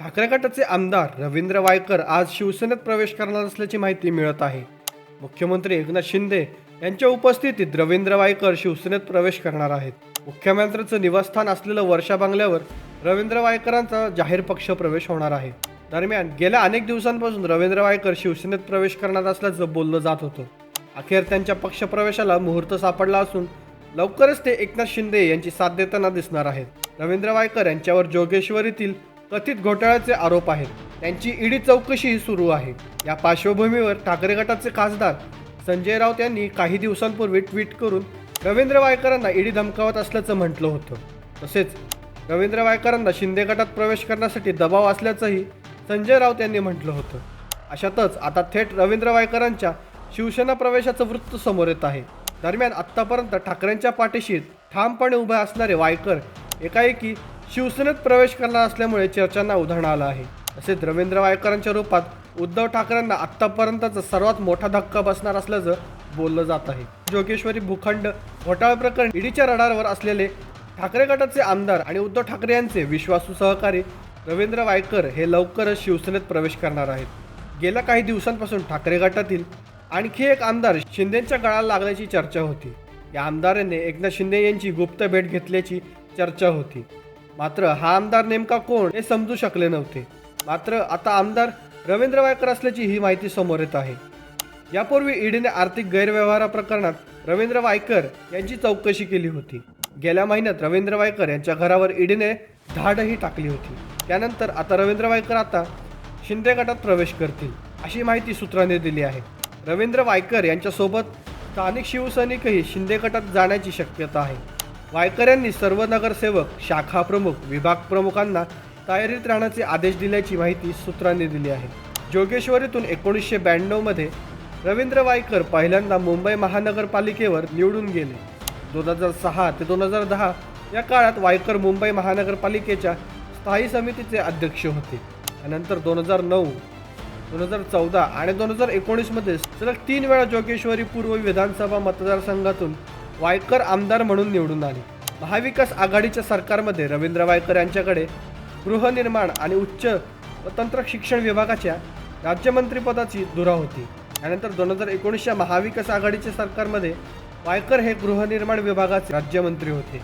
ठाकरे गटाचे आमदार रवींद्र वायकर आज शिवसेनेत प्रवेश करणार असल्याची माहिती मिळत आहे. मुख्यमंत्री एकनाथ शिंदे यांच्या उपस्थितीत रवींद्र वायकर शिवसेनेत प्रवेश करणार आहेत. मुख्यमंत्र्यांचं निवासस्थान असलेलं वर्षा बांगल्यावर रवींद्र वायकरांचा जाहीर पक्ष प्रवेश होणार आहे. दरम्यान गेल्या अनेक दिवसांपासून रवींद्र वायकर शिवसेनेत प्रवेश करणार असल्याचं बोललं जात होतं. अखेर त्यांच्या पक्षप्रवेशाला मुहूर्त सापडला असून लवकरच ते एकनाथ शिंदे यांची साथ देताना दिसणार आहेत. रवींद्र वायकर यांच्यावर जोगेश्वरीतील कथित घोटाळ्याचे आरोप आहेत. त्यांची ईडी चौकशीही सुरू आहे. या पार्श्वभूमीवर ठाकरे गटाचे खासदार संजय राऊत यांनी काही दिवसांपूर्वी ट्विट करून रवींद्र वायकरांना ईडी धमकावत असल्याचं म्हटलं होतं. तसेच रवींद्र वायकरांना शिंदे गटात प्रवेश करण्यासाठी दबाव असल्याचंही संजय राऊत यांनी म्हटलं होतं. अशातच आता थेट रवींद्र वायकरांच्या शिवसेना प्रवेशाचं वृत्त समोर येत आहे. दरम्यान आत्तापर्यंत ठाकरेंच्या पाठीशी ठामपणे उभे असणारे वायकर एकाएकी शिवसेनेत प्रवेश करणार असल्यामुळे चर्चांना उधाण आलं आहे. तसेच रवींद्र वायकरांच्या रूपात उद्धव ठाकरेंना आत्तापर्यंतचा सर्वात मोठा धक्का बसणार असल्याचं बोललं जात आहे. जोगेश्वरी भूखंड घोटाळा प्रकरण ईडीच्या रडारवर असलेले ठाकरे गटाचे आमदार आणि उद्धव ठाकरे यांचे विश्वासू सहकारी रवींद्र वायकर हे लवकरच शिवसेनेत प्रवेश करणार आहेत. गेल्या काही दिवसांपासून ठाकरे गटातील आणखी एक आमदार शिंदेच्या गळाला लागल्याची चर्चा होती. या आमदाराने एकनाथ शिंदे यांची गुप्त भेट घेतल्याची चर्चा होती. मात्र हा आमदार नेमका कोण हे समजू शकले नव्हते. मात्र आता आमदार रवींद्र वायकर असल्याची ही माहिती समोर येत आहे. यापूर्वी ईडीने आर्थिक गैरव्यवहारा प्रकरणात रवींद्र वायकर यांची चौकशी केली होती. गेल्या महिन्यात रवींद्र वायकर यांच्या घरावर ईडीने धाडही टाकली होती. त्यानंतर आता रवींद्र वायकर आता शिंदे गटात प्रवेश करतील अशी माहिती सूत्रांनी दिली आहे. रवींद्र वायकर यांच्यासोबत स्थानिक शिवसैनिकही शिंदे गटात जाण्याची शक्यता आहे. वायकरांनी सर्व नगरसेवक शाखा प्रमुख विभाग प्रमुखांना तयारीत राहण्याचे आदेश दिल्याची माहिती सूत्रांनी दिली आहे. जोगेश्वरीतून एकोणीसशे ब्याण्णवमध्ये रवींद्र वायकर पहिल्यांदा मुंबई महानगरपालिकेवर निवडून गेले. दोन हजार सहा ते दोन हजार दहा या काळात वायकर मुंबई महानगरपालिकेच्या स्थायी समितीचे अध्यक्ष होते. त्यानंतर दोन हजार नऊ दोन हजार चौदा आणि दोन हजार एकोणीसमध्ये सलग तीन वेळा जोगेश्वरी पूर्व विधानसभा मतदारसंघातून वायकर आमदार म्हणून निवडून आले. महाविकास आघाडीच्या सरकारमध्ये रवींद्र वायकर यांच्याकडे गृहनिर्माण आणि उच्च व तंत्र शिक्षण विभागाच्या राज्यमंत्रीपदाची धुरा होती. त्यानंतर दोन हजार एकोणीसच्या महाविकास आघाडीच्या सरकारमध्ये वायकर हे गृहनिर्माण विभागाचे राज्यमंत्री होते.